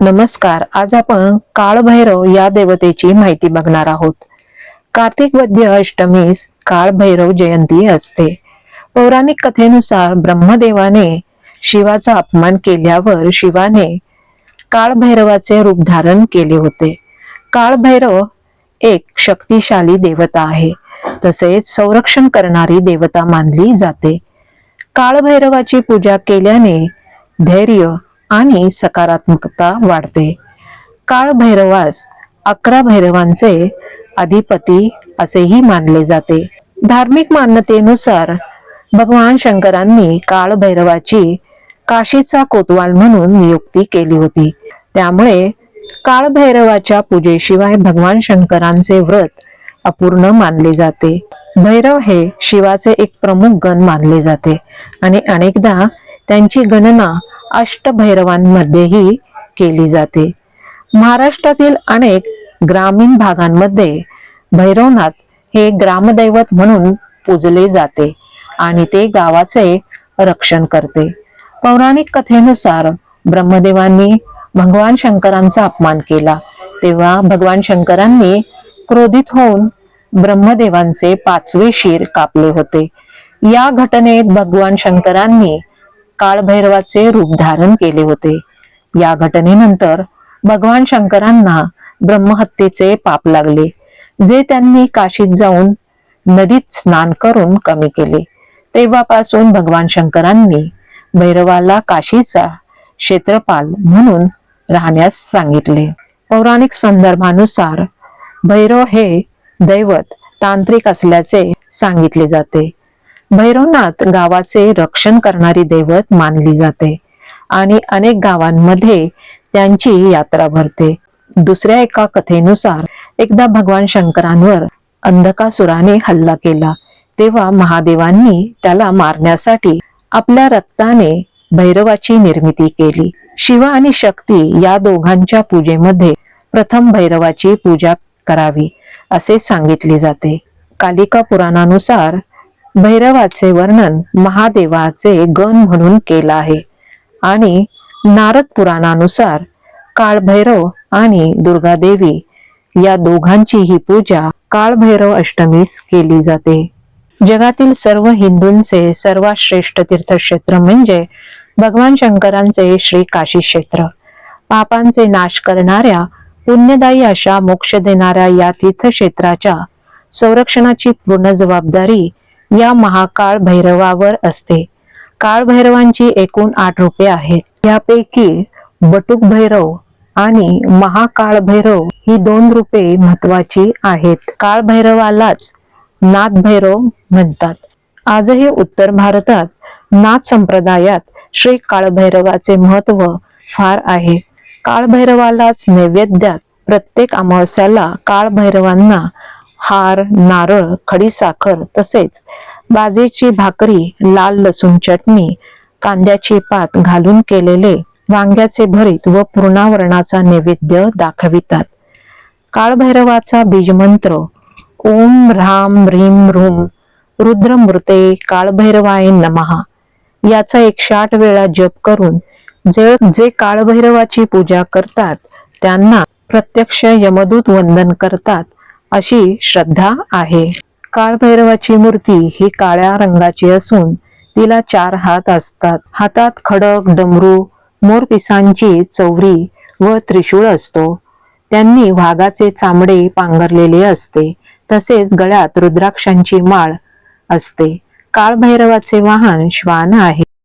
नमस्कार. आज आपण काळभैरव या देवतेची माहिती बघणार आहोत. कार्तिक वद्य अष्टमीस काळभैरव जयंती असते. पौराणिक कथेनुसार ब्रह्मदेवाने शिवाचा अपमान केल्यावर शिवाने काळभैरवाचे रूप धारण केले होते. काळभैरव एक शक्तिशाली देवता आहे. तसेच संरक्षण करणारी देवता मानली जाते. काळभैरवाची पूजा केल्याने धैर्य आणि सकारात्मकता वाढते. काळभैरवास अकरा भैरवांचे अधिपती असेही मानले जाते. धार्मिक मान्यतेनुसार भगवान शंकरांनी काळभैरवाची काशीचा कोतवाल म्हणून नियुक्ती केली होती. त्यामुळे काळभैरवाच्या पूजेशिवाय भगवान शंकरांचे व्रत अपूर्ण मानले जाते. भैरव हे शिवाचे एक प्रमुख गण मानले जाते आणि अनेकदा त्यांची गणना अष्टभैरवांमध्येही केली जाते. महाराष्ट्रातील अनेक ग्रामीण भागांमध्ये भैरवनाथ हे ग्रामदैवत म्हणून पूजले जाते आणि ते गावाचे रक्षण करते. पौराणिक कथेनुसार ब्रह्मदेवांनी भगवान शंकरांचा अपमान केला. तेव्हा भगवान शंकरांनी क्रोधित होऊन ब्रह्मदेवांचे पाचवे शिर कापले होते. या घटनेत भगवान शंकरांनी काळभैरवाचे रूप धारण केले होते. या घटनेनंतर भगवान शंकरांना ब्रह्महत्येचे पाप लागले जे त्यांनी काशीत जाऊन नदीत स्नान करून कमी केले. तेव्हापासून भगवान शंकरांनी भैरवाला काशीचा क्षेत्रपाल म्हणून राहण्यास सांगितले. पौराणिक संदर्भानुसार भैरव हे दैवत तांत्रिक असल्याचे सांगितले जाते. भैरवनाथ गावाचे रक्षण करणारी दैवत मानली जाते आणि अनेक गावांमध्ये त्यांची यात्रा भरते. दुसऱ्या एका कथेनुसार एकदा भगवान शंकरांवर अंधकासुराने हल्ला केला. तेव्हा महादेवांनी त्याला मारण्यासाठी आपल्या रक्ताने भैरवाची निर्मिती केली. शिव आणि शक्ती या दोघांच्या पूजेमध्ये प्रथम भैरवाची पूजा करावी असे सांगितले जाते. कालिका पुराणानुसार भैरवाचे वर्णन महादेवाचे गण म्हणून केला आहे. आणि नारद पुराणानुसार काळभैरव आणि दुर्गादेवी या दोघांची ही पूजा काळभैरव अष्टमीस केली जाते. जगातील सर्व हिंदूंचे सर्वात श्रेष्ठ तीर्थक्षेत्र म्हणजे भगवान शंकरांचे श्री काशी क्षेत्र. पापांचे नाश करणाऱ्या पुण्यदायी अशा मोक्ष देणाऱ्या या तीर्थक्षेत्राच्या संरक्षणाची पूर्ण जबाबदारी या महाकाळ भैरवावर असते. काळ भैरवांची एकूण आठ रूपे आहेत. यापैकी बटुक भैरव आणि महाकाळ भैरव ही दोन रूपे महत्वाची आहेत. काळ भैरवालाच नाथ भैरव म्हणतात. आजही उत्तर भारतात नाथ संप्रदायात श्री काळभैरवाचे महत्त्व फार आहे. काळभैरवालाच नैवेद्यात प्रत्येक अमावस्याला काळभैरवांना हार नारळ खडीसाखर तसेच बाजेची भाकरी लाल लसूण चटणी कांद्याची पात घालून केलेले वांग्याचे भरीत व पूर्णावरणाचा नैवेद्य दाखवितात. काळभैरवाचा बीजमंत्र ओम राम रीम रूम रुद्रमूर्ते काळभैरवाय नमहा याचा एकशे आठ वेळा जप करून जे जे काळभैरवाची पूजा करतात त्यांना प्रत्यक्ष यमदूत वंदन करतात. अशी श्रद्धा आहे. काळभैरवाची मूर्ती ही काळ्या रंगाची असून तिला चार हात असतात. हातात खडक डमरू मोरपिसांची चौरी व त्रिशूळ असतो. त्यांनी वाघाचे चामडे पांघरलेले असते. तसेच गळ्यात रुद्राक्षांची माळ असते. काळभैरवाचे वाहन श्वान आहे.